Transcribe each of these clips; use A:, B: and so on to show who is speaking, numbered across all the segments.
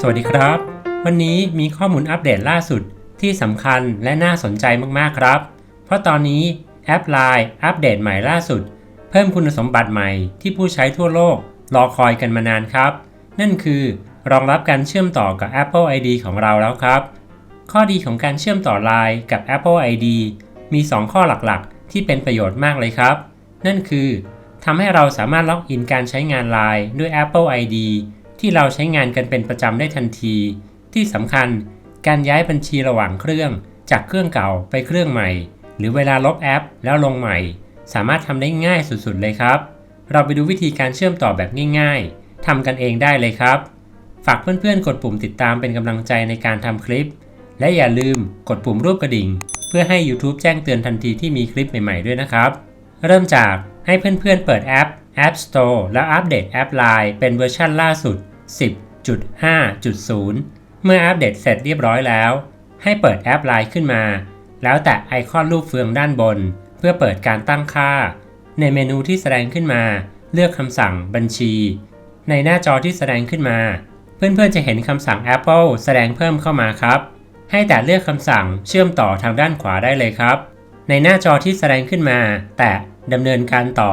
A: สวัสดีครับ วันนี้มีข้อมูลอัปเดตล่าสุดที่สำคัญและน่าสนใจมากๆครับ เพราะตอนนี้แอป Line อัปเดตใหม่ล่าสุด เพิ่มคุณสมบัติใหม่ที่ผู้ใช้ทั่วโลกรอคอยกันมานานครับ นั่นคือรองรับการเชื่อมต่อกับ Apple ID ของเราแล้วครับ ข้อดีของการเชื่อมต่อ Line กับ Apple ID มี 2 ข้อหลักๆ ที่เป็นประโยชน์มากเลยครับ นั่นคือทำให้เราสามารถล็อกอินการใช้งาน Line ด้วย Apple ID ที่เราใช้งานกันเป็นประจำได้ทันที ที่สำคัญการย้ายบัญชีระหว่างเครื่อง จากเครื่องเก่าไปเครื่องใหม่ หรือเวลาลบแอป แล้วลงใหม่ สามารถทำได้ง่ายสุดๆเลยครับ เราไปดูวิธีการเชื่อมต่อแบบง่าย ๆทำกันเองได้เลยครับ ฝากเพื่อนๆ กดปุ่มติดตามเป็นกำลังใจในการทำคลิป และอย่าลืมกดปุ่มรูปกระดิ่ง เพื่อให้ YouTube แจ้งเตือนทันทีที่มีคลิปใหม่ๆด้วยนะครับ เริ่มจากให้เพื่อนๆเปิดแอป App Store แล้วอัปเดตแอป Line เป็นเวอร์ชันล่าสุด 10.5.0 เมื่ออัปเดตเสร็จเรียบร้อยแล้ว ให้เปิดแอป Line ขึ้นมา แล้วแตะไอคอนรูปเฟืองด้านบน เพื่อเปิดการตั้งค่า ในเมนูที่แสดงขึ้นมา เลือกคำสั่งบัญชี ในหน้าจอที่แสดงขึ้นมา เพื่อนๆจะเห็นคำสั่ง Apple แสดงเพิ่มเข้ามาครับ ให้แตะเลือกคำสั่งเชื่อมต่อทางด้านขวาได้เลยครับ ในหน้าจอที่แสดงขึ้นมา แตะดำเนินการต่อ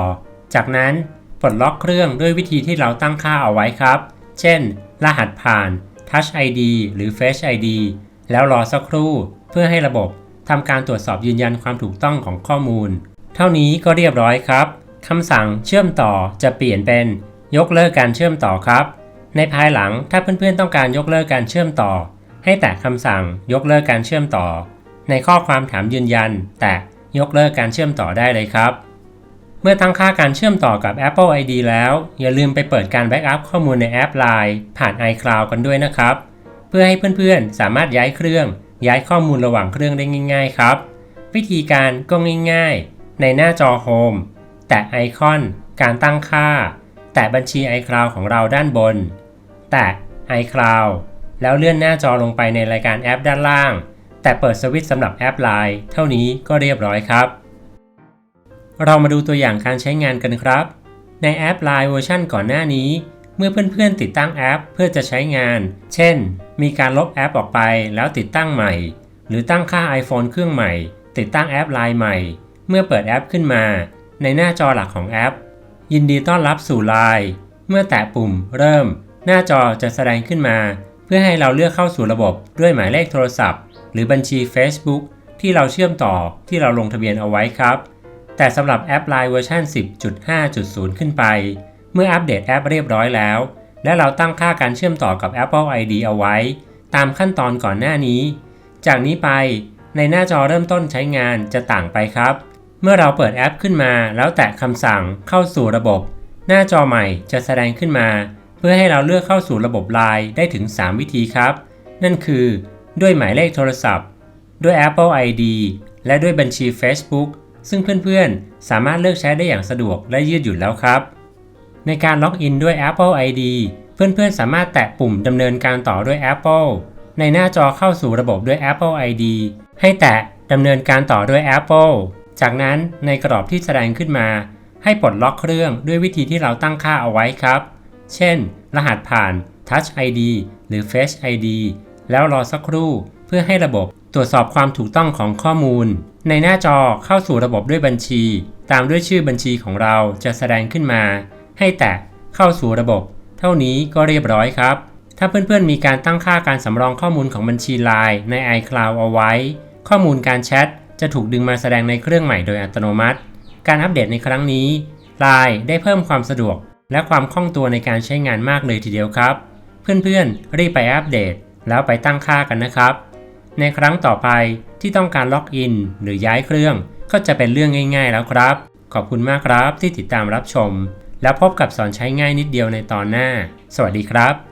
A: จากนั้นปลดล็อกเครื่องด้วยวิธีที่เราตั้งค่าเอาไว้ครับ เช่น รหัสผ่าน Touch ID หรือ Face ID แล้วรอสักครู่เพื่อให้ระบบทำการตรวจสอบยืนยันความถูกต้องของข้อมูล เท่านี้ก็เรียบร้อยครับคำสั่งเชื่อมต่อจะเปลี่ยนเป็น ยกเลิกการเชื่อมต่อครับ ในภายหลังถ้าเพื่อนๆต้องการยกเลิกการเชื่อมต่อ ให้แตะคำสั่งยกเลิกการเชื่อมต่อ ในข้อความถามยืนยัน แตะยกเลิกการเชื่อมต่อได้เลยครับ เมื่อตั้งค่าการเชื่อมต่อกับ Apple ID แล้ว อย่าลืมไปเปิดการแบ็กอัพข้อมูลในแอป Line ผ่าน iCloud กันด้วยนะครับ เพื่อให้เพื่อนๆ สามารถย้ายเครื่อง ย้ายข้อมูลระหว่างเครื่องได้ง่าย ๆ ครับ วิธีการก็ง่ายๆ ในหน้าจอ Home แตะไอคอน การตั้งค่า แตะบัญชี iCloud ของเราด้านบน แตะ iCloud แล้วเลื่อนหน้าจอลงไปในรายการแอปด้านล่าง แต่เปิดสวิตช์สำหรับแอป Line เท่านี้ก็เรียบร้อยครับ เรามาดูตัวอย่างการใช้งานกันครับ ในแอป Line เวอร์ชันก่อนหน้านี้ เมื่อเพื่อนๆติดตั้งแอปเพื่อจะใช้งาน เช่น มีการลบแอปออกไปแล้วติดตั้งใหม่ หรือตั้งค่า iPhone เครื่องใหม่ ติดตั้งแอป Line ใหม่ เมื่อเปิดแอปขึ้นมา ในหน้าจอหลักของแอป ยินดีต้อนรับสู่ Line เมื่อแตะปุ่ม เริ่ม หน้าจอจะแสดงขึ้นมา เพื่อให้เราเลือกเข้าสู่ระบบด้วยหมายเลขโทรศัพท์ หรือบัญชี Facebook ที่เราเชื่อมต่อที่เราลงทะเบียนเอาไว้ครับ แต่สำหรับแอป Line เวอร์ชัน10.5.0 ขึ้นไป เมื่ออัปเดตแอปเรียบร้อยแล้ว และเราตั้งค่าการเชื่อมต่อกับ Apple ID เอาไว้ ตามขั้นตอนก่อนหน้านี้ จากนี้ไปในหน้าจอเริ่มต้นใช้งานจะต่างไปครับ เมื่อเราเปิดแอปขึ้นมาแล้วแตะคำสั่งเข้าสู่ระบบ หน้าจอใหม่จะแสดงขึ้นมา เพื่อให้เราเลือกเข้าสู่ระบบ Line ได้ถึง 3 วิธีครับ นั่นคือ ด้วยหมายเลขโทรศัพท์ ด้วย Apple ID และด้วยบัญชี Facebook ซึ่งเพื่อนๆ สามารถเลือกใช้ได้อย่างสะดวกและยืดหยุ่นแล้วครับ ในการล็อกอินด้วย Apple ID เพื่อนๆ สามารถแตะปุ่มดำเนินการต่อด้วย Apple ในหน้าจอเข้าสู่ระบบด้วย Apple ID ให้แตะดำเนินการต่อด้วย Apple จากนั้นในกรอบที่แสดงขึ้นมา ให้ปลดล็อกเครื่องด้วยวิธีที่เราตั้งค่าเอาไว้ครับ เช่น รหัสผ่าน Touch ID หรือ Face ID แล้วรอสักครู่เพื่อให้ระบบ ตรวจสอบความถูกต้องของข้อมูล ในหน้าจอเข้าสู่ระบบด้วยบัญชี ตามด้วยชื่อบัญชีของเราจะแสดงขึ้นมา ให้แตะเข้าสู่ระบบ เท่านี้ก็เรียบร้อยครับ ถ้าเพื่อนๆมีการตั้งค่าการสำรองข้อมูลของบัญชี Line ใน iCloud เอาไว้ ข้อมูลการแชทจะถูกดึงมาแสดงในเครื่องใหม่โดยอัตโนมัติ การอัปเดตในครั้งนี้ Line ได้เพิ่มความสะดวก และความคล่องตัวในการใช้งานมากเลยทีเดียวครับ เพื่อนๆรีบไปอัปเดต แล้วไปตั้งค่ากันนะครับ ในครั้งต่อไปที่ต้องการล็อกอินหรือย้ายเครื่อง ก็จะเป็นเรื่องง่าย ๆ แล้วครับ ขอบคุณมากครับที่ติดตามรับชม แล้วพบกับสอนใช้ง่ายนิดเดียวในตอนหน้า สวัสดีครับ